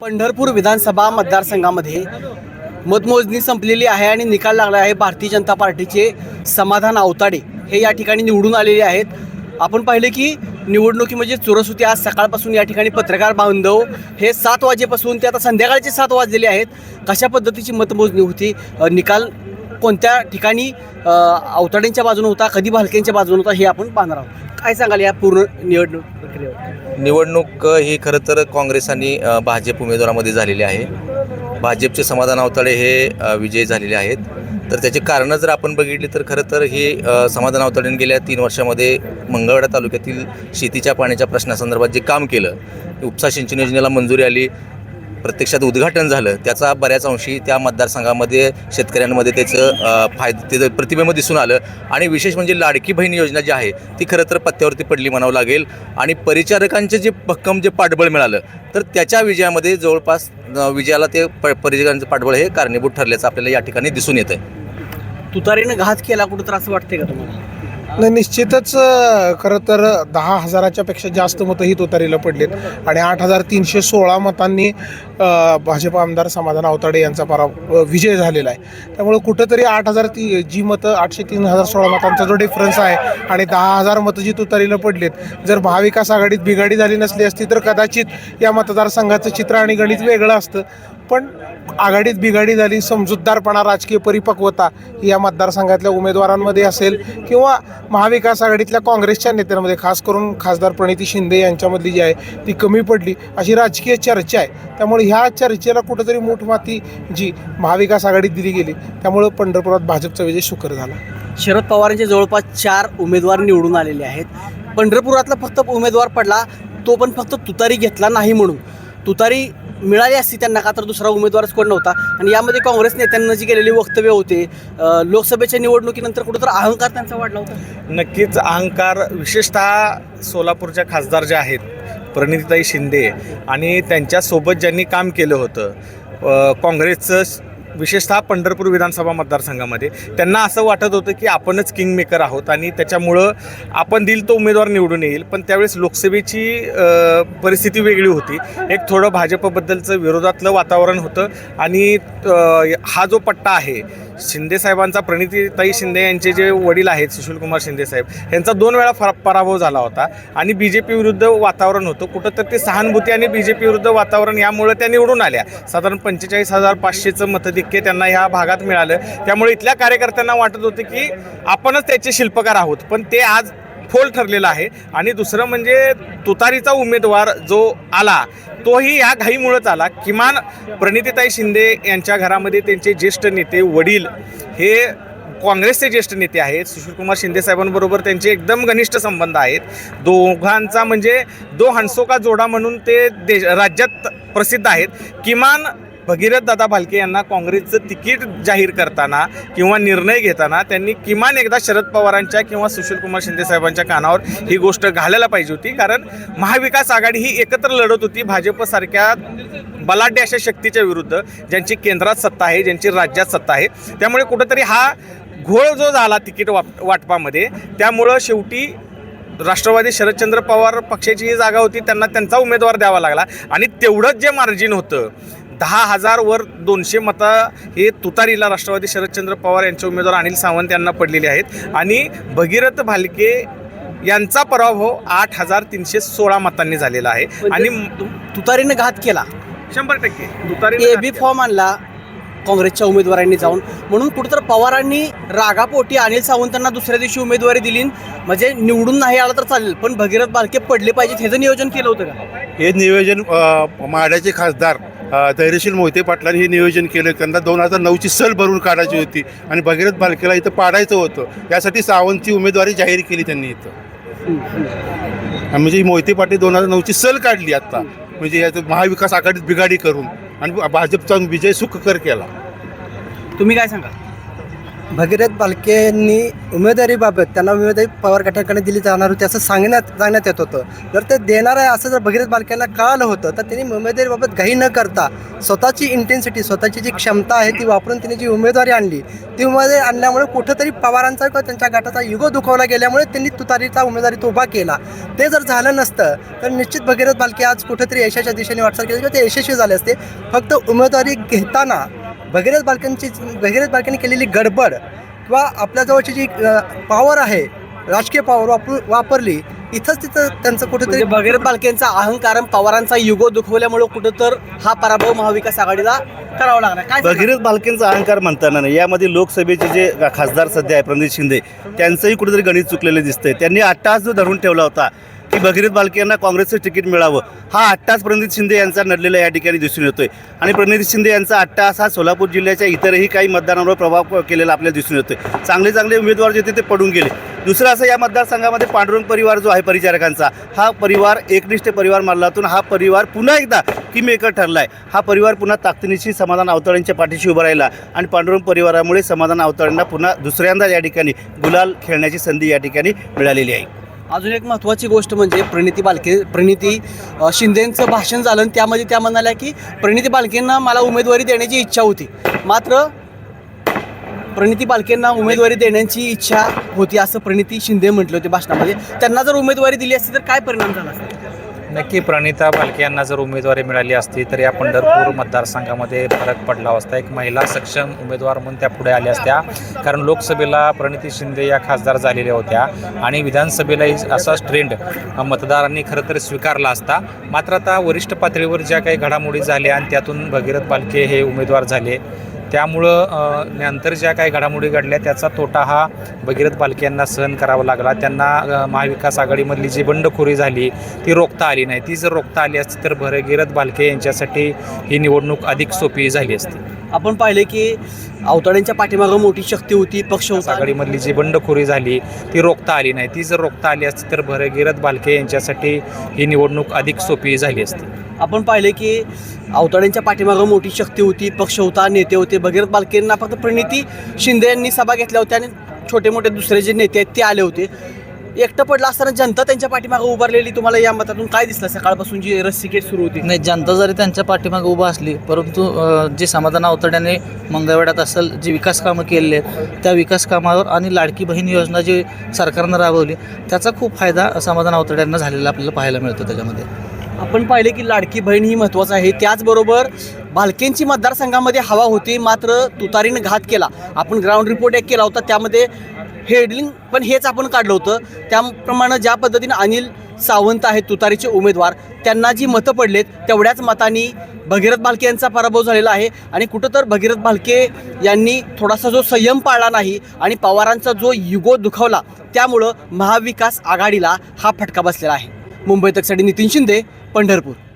पंढरपूर विधानसभा मतदारसंघामध्ये मतमोजणी संपलेली आहे आणि निकाल लागला आहे भारतीय जनता पार्टीचे समाधान आवताडे हे या ठिकाणी निवडून आलेले आहेत. आपण पाहिले की निवडणुकी म्हणजे चुरस होती. आज सकाळपासून या ठिकाणी पत्रकार बांधव हे सात वाजेपासून ते आता संध्याकाळचे सात वाजलेले आहेत. कशा पद्धतीची मतमोजणी होती? निकाल कोणत्या ठिकाणी अवताड्यांच्या बाजूने होता कधी भालक्यांच्या बाजूने होता हे आपण पाहणार आहोत. काय सांगाल या पूर्ण निवडणूक प्रक्रियेवर? निवडणूक ही खरं तर काँग्रेस आणि भाजप उमेदवारामध्ये झालेली आहे. भाजपचे समाधान अवताडे हे विजयी झालेले आहेत. तर त्याची कारणं जर आपण बघितली तर खरं तर हे समाधान अवताडेने गेल्या तीन वर्षामध्ये मंगळवेढा तालुक्यातील शेतीच्या पाण्याच्या प्रश्नासंदर्भात जे काम केलं उपसा सिंचन योजनेला मंजुरी आली प्रत्यक्षात उद्घाटन झालं. त्याचा बऱ्याच अंशी त्या मतदारसंघामध्ये शेतकऱ्यांमध्ये त्याचं अ, त्याचं प्रतिबिंब दिसून आलं. आणि विशेष म्हणजे लाडकी बहीण योजना जी आहे ती खरं तर पत्त्यावरती पडली म्हणावं लागेल. आणि परिचारकांचे जे भक्कम जे पाठबळ मिळालं तर त्याच्या विजयामध्ये जवळपास विजयाला ते प परिचारकांचं पाठबळ हे कारणीभूत ठरल्याचं आपल्याला या ठिकाणी दिसून येतं आहे तुतारीनं घात केला कुठं तर असं वाटते का तुम्हाला? नाही निश्चितच खरं तर दहा हजाराच्या पेक्षा जास्त मतं ही तुतारीला पडलीत. आणि आठ हजार तीनशे सोळा मतांनी भाजप आमदार समाधान आवताडे यांचा परा विजय झालेला आहे. त्यामुळे कुठंतरी आठ हजार ती जी मतं आठशे तीन हजार सोळा मतांचा जो डिफरन्स आहे आणि दहा हजार मतं जी तुतारीला पडलीत जर महाविकास आघाडीत बिघाडी झाली नसली असती तर कदाचित या मतदारसंघाचं चित्र आणि गणित वेगळं असतं. पण आघाडीत बिघाडी झाली समजूतदारपणा राजकीय परिपक्वता ही या मतदारसंघातल्या उमेदवारांमध्ये असेल किंवा महाविकास आघाडीतल्या काँग्रेसच्या नेत्यांमध्ये खास करून खासदार प्रणिती शिंदे यांच्यामधली जी आहे ती कमी पडली. अशी राजकीय चर्चा आहे. त्यामुळे ह्या चर्चेला कुठंतरी मोठमाती जी महाविकास आघाडीत दिली गेली त्यामुळं पंढरपुरात भाजपचा विजय शुकर झाला. शरद पवारांचे जवळपास चार उमेदवार निवडून आलेले आहेत. पंढरपुरातला फक्त उमेदवार पडला तो पण फक्त तुतारी घेतला नाही म्हणून. तुतारी मिळाली असती त्यांना का तर दुसरा उमेदवारच कोण नव्हता. आणि यामध्ये काँग्रेस नेत्यांना जी केलेली वक्तव्य होते लोकसभेच्या निवडणुकीनंतर कुठंतर अहंकार त्यांचा वाढला होता? नक्कीच अहंकार विशेषतः सोलापूरच्या खासदार ज्या आहेत प्रणितीताई शिंदे आणि त्यांच्यासोबत ज्यांनी काम केलं होतं काँग्रेसचं विशेषतः पंढरपूर विधानसभा मतदारसंघामध्ये त्यांना असं वाटत होतं की आपणच किंग मेकर आहोत आणि त्याच्यामुळं आपण दिल तो उमेदवार निवडून येईल पण त्यावेळेस लोकसभेची परिस्थिती वेगळी होती. एक थोडं भाजपबद्दलचं विरोधातलं वातावरण होतं आणि हा जो पट्टा आहे शिंदे साहेबांचा प्रणितीताई शिंदे यांचे जे वडील आहेत सुशीलकुमार शिंदे साहेब यांचा दोन वेळा फरा पराभव झाला होता आणि बी जे पी विरुद्ध वातावरण होतं. कुठं तर ते सहानुभूती आणि बी जे पी विरुद्ध वातावरण यामुळे त्या निवडून आल्या. साधारण पंचेचाळीस हजार पाचशेचं टक्के त्यांना ह्या भागात मिळालं. त्यामुळे इथल्या कार्यकर्त्यांना वाटत होतं की आपणच त्याचे शिल्पकार आहोत. पण ते आज फोल ठरलेला आहे. आणि दुसरं म्हणजे तुतारीचा उमेदवार जो आला तोही या घाईमुळंच आला. किमान प्रणितीताई शिंदे यांच्या घरामध्ये त्यांचे ज्येष्ठ नेते वडील हे काँग्रेसचे ज्येष्ठ नेते आहेत. सुशीलकुमार शिंदे साहेबांबरोबर त्यांचे एकदम घनिष्ठ संबंध आहेत. दोघांचा म्हणजे दो हंसोका जोडा म्हणून ते देश राज्यात प्रसिद्ध आहेत. किमान भगीरथ दादा भालके यांना काँग्रेसचं तिकीट जाहीर करताना किंवा निर्णय घेताना त्यांनी किमान एकदा शरद पवारांच्या किंवा सुशीलकुमार शिंदे साहेबांच्या कानावर ही गोष्ट घालायला पाहिजे होती. कारण महाविकास आघाडी ही एकत्र लढत होती. भाजपसारख्या बलाढ्य अशा शक्तीच्या विरुद्ध ज्यांची केंद्रात सत्ता आहे ज्यांची राज्यात सत्ता आहे. त्यामुळे कुठंतरी हा घोळ जो झाला तिकीट वाप वाटपामध्ये त्यामुळं शेवटी राष्ट्रवादी शरदचंद्र पवार पक्षाची ही जागा होती त्यांना त्यांचा उमेदवार द्यावा लागला. आणि तेवढंच जे मार्जिन होतं दहा हजार वर दोनशे मतं हे तुतारीला राष्ट्रवादी शरदचंद्र पवार यांचे उमेदवार अनिल सावंत यांना पडलेले आहेत. आणि भगीरथ भालके यांचा पराभव आठ हजार तीनशे सोळा मतांनी झालेला आहे. आणि तु- तुतारीनं घात केला. शंभर टक्के. तुतारी ए बी फॉर्म आणला काँग्रेसच्या उमेदवारांनी जाऊन. म्हणून कुठंतर पवारांनी रागापोटी अनिल सावंतांना दुसऱ्या दिवशी उमेदवारी दिली. म्हणजे निवडून नाही आला तर चालेल पण भगीरथ बालके पडले पाहिजेत. ह्याचं नियोजन केलं होतं का? हे नियोजन अ, माढ्याचे खासदार धैर्यशील मोहिते पाटलांनी हे नियोजन केलं. त्यांना दोन हजार नऊची सल भरून काढायची होती. आणि भगीरथ बालकेला इथं पाडायचं होतं. यासाठी सावंतची उमेदवारी जाहीर केली त्यांनी इथं. म्हणजे मोहिते पाटील दोन हजार नऊची सल काढली आत्ता म्हणजे याचं महाविकास आघाडीत बिघाडी करून. आणि भाजपचा विजय सुखकर केला. तुम्ही काय सांगा भगीरथ बालकेंनी उमेदवारीबाबत त्यांना उमेदवारी पवार गटाकडे दिली जाणार होती असं सांगण्यात सांगण्यात येत होतं. जर ते देणार आहे असं जर भगीरथ बालकेंना कळालं होतं तर त्यांनी उमेदवारीबाबत घाई न करता स्वतःची इंटेन्सिटी स्वतःची जी क्षमता आहे ती वापरून त्यांनी जी उमेदवारी आणली ती उमेदवारी आणल्यामुळे कुठंतरी पवारांचा किंवा त्यांच्या गटाचा युगो दुखावला गेल्यामुळे त्यांनी तुतारीचा उमेदवारी उभा केला. ते जर झालं नसतं तर निश्चित भगीरथ बालके आज कुठंतरी यशाच्या दिशेने वाटचाल केली किंवा ते यशस्वी झाले असते. फक्त उमेदवारी घेताना भगीरथ बालकांची भगीरथ बालकांनी केलेली गडबड किंवा आपल्याजवळची जी पॉवर आहे राजकीय पॉवर वापर वापरली इथंच तिथं त्यांचं कुठेतरी म्हणजे भगीरथ बालकेंचा अहंकार आणि पवारांचा युगो दुखवल्यामुळे कुठं तर हा पराभव महाविकास आघाडीला करावा लागणार काय? भगीरथ बालकेंचा अहंकार म्हणताना नाही यामध्ये लोकसभेचे जे खासदार सध्या आहे प्रणित शिंदे त्यांचंही कुठेतरी गणित चुकलेलं दिसतंय. त्यांनी अट्टास जो धरून ठेवला होता. की भगीरथ बालके यांना काँग्रेसचं तिकीट मिळावं. हा अट्टास प्रणित शिंदे यांचा नडलेला या ठिकाणी दिसून येतोय. आणि प्रणित शिंदे यांचा अट्टास हा सोलापूर जिल्ह्याच्या इतरही काही मतदारांवर प्रभाव केलेला आपल्याला दिसून येतोय. चांगले चांगले उमेदवार जे होते ते पडून गेले. दुसरं असं या मतदारसंघामध्ये पांडुरंग परिवार जो आहे परिचारकांचा हा परिवार एकनिष्ठ परिवार मानलातून हा परिवार पुन्हा एकदा किमेकर ठरला आहे हा परिवार पुन्हा ताकदीनिशी समाधान अवतळ्यांच्या पाठीशी उभा राहिला आणि पांडुरंग परिवारामुळे समाधान अवतळ्यांना पुन्हा दुसऱ्यांदा या ठिकाणी गुलाल खेळण्याची संधी या ठिकाणी मिळालेली आहे. अजून एक महत्त्वाची गोष्ट म्हणजे प्रणिती बालके प्रणिती शिंदेंचं भाषण झालं आणि त्यामध्ये त्या म्हणाल्या की प्रणिती बालकेंना मला उमेदवारी देण्याची इच्छा होती. मात्र प्रणिती बालकेंना उमेदवारी देण्याची इच्छा होती असं प्रणिती शिंदे म्हटले होते भाषणामध्ये. त्यांना जर उमेदवारी दिली असती तर काय परिणाम झाला असता? नक्की प्रणिता बालके यांना जर उमेदवारी मिळाली असती तर या पंढरपूर मतदारसंघामध्ये फरक पडला असता. एक महिला सक्षम उमेदवार म्हणून त्या पुढे आल्या असत्या. कारण लोकसभेला प्रणिती शिंदे या खासदार झालेल्या होत्या आणि विधानसभेलाही असाच ट्रेंड मतदारांनी खरं तर स्वीकारला असता. मात्र आता वरिष्ठ पातळीवर ज्या काही घडामोडी झाल्या आणि त्यातून भगीरथ बालके हे उमेदवार झाले. त्यामुळं नंतर ज्या काही घडामोडी घडल्या त्याचा तोटा हा भगीरथ बालके यांना सहन करावा लागला. त्यांना महाविकास आघाडीमधली जी बंडखोरी झाली ती रोखता आली नाही. ती जर रोखता आली असती तर भगीरथ बालके यांच्यासाठी ही निवडणूक अधिक सोपी झाली असती. आपण पाहिले की अवताड्यांच्या पाठीमागं मोठी शक्ती होती पक्ष आघाडीमधली जी बंडखोरी झाली ती रोखता आली नाही. ती जर रोखता आली असती तर भगीरथ बालके यांच्यासाठी ही निवडणूक अधिक सोपी झाली असती. आपण पाहिले की अवताड्यांच्या पाठीमागं मोठी शक्ती होती पक्ष होता नेते होते म्हणजे भगीरथ बालकेंना फक्त प्रणिती शिंदे यांनी सभा घेतल्या होत्या आणि छोटे मोठे दुसरे जे नेते आहेत ते आले होते. एकटं पडलं असताना जनता त्यांच्या पाठीमागं उभारलेली तुम्हाला या मतातून काय दिसलं? सकाळपासून जी रस्सिकेट सुरू होती. नाही जनता जरी त्यांच्या पाठीमागे उभा असली परंतु जे समाधान अवतड्याने मंगळवेढ्यात असेल जी विकास कामं केलेली आहेत त्या विकास कामावर आणि लाडकी बहीण योजना जी सरकारनं राबवली त्याचा खूप फायदा समाधान अवतड्यांना झालेला आपल्याला पाहायला मिळतो त्याच्यामध्ये. आपण पाहिले की लाडकी बहीण ही महत्त्वाचं आहे. त्याचबरोबर भालकेंची मतदारसंघामध्ये हवा होती मात्र तुतारीनं घात केला. आपण ग्राउंड रिपोर्ट एक केला होता त्यामध्ये हेडलिंग पण हेच आपण काढलं होतं. त्याप्रमाणे ज्या पद्धतीनं अनिल सावंत आहेत तुतारीचे उमेदवार त्यांना जी मतं पडलेत तेवढ्याच मतांनी भगीरथ भालके यांचा पराभव झालेला आहे. आणि कुठं तर भगीरथ भालके यांनी थोडासा जो संयम पाळला नाही आणि पवारांचा जो युगो दुखावला त्यामुळं महाविकास आघाडीला हा फटका बसलेला आहे. मुंबई तकसाठी नितीन शिंदे पंढरपूर.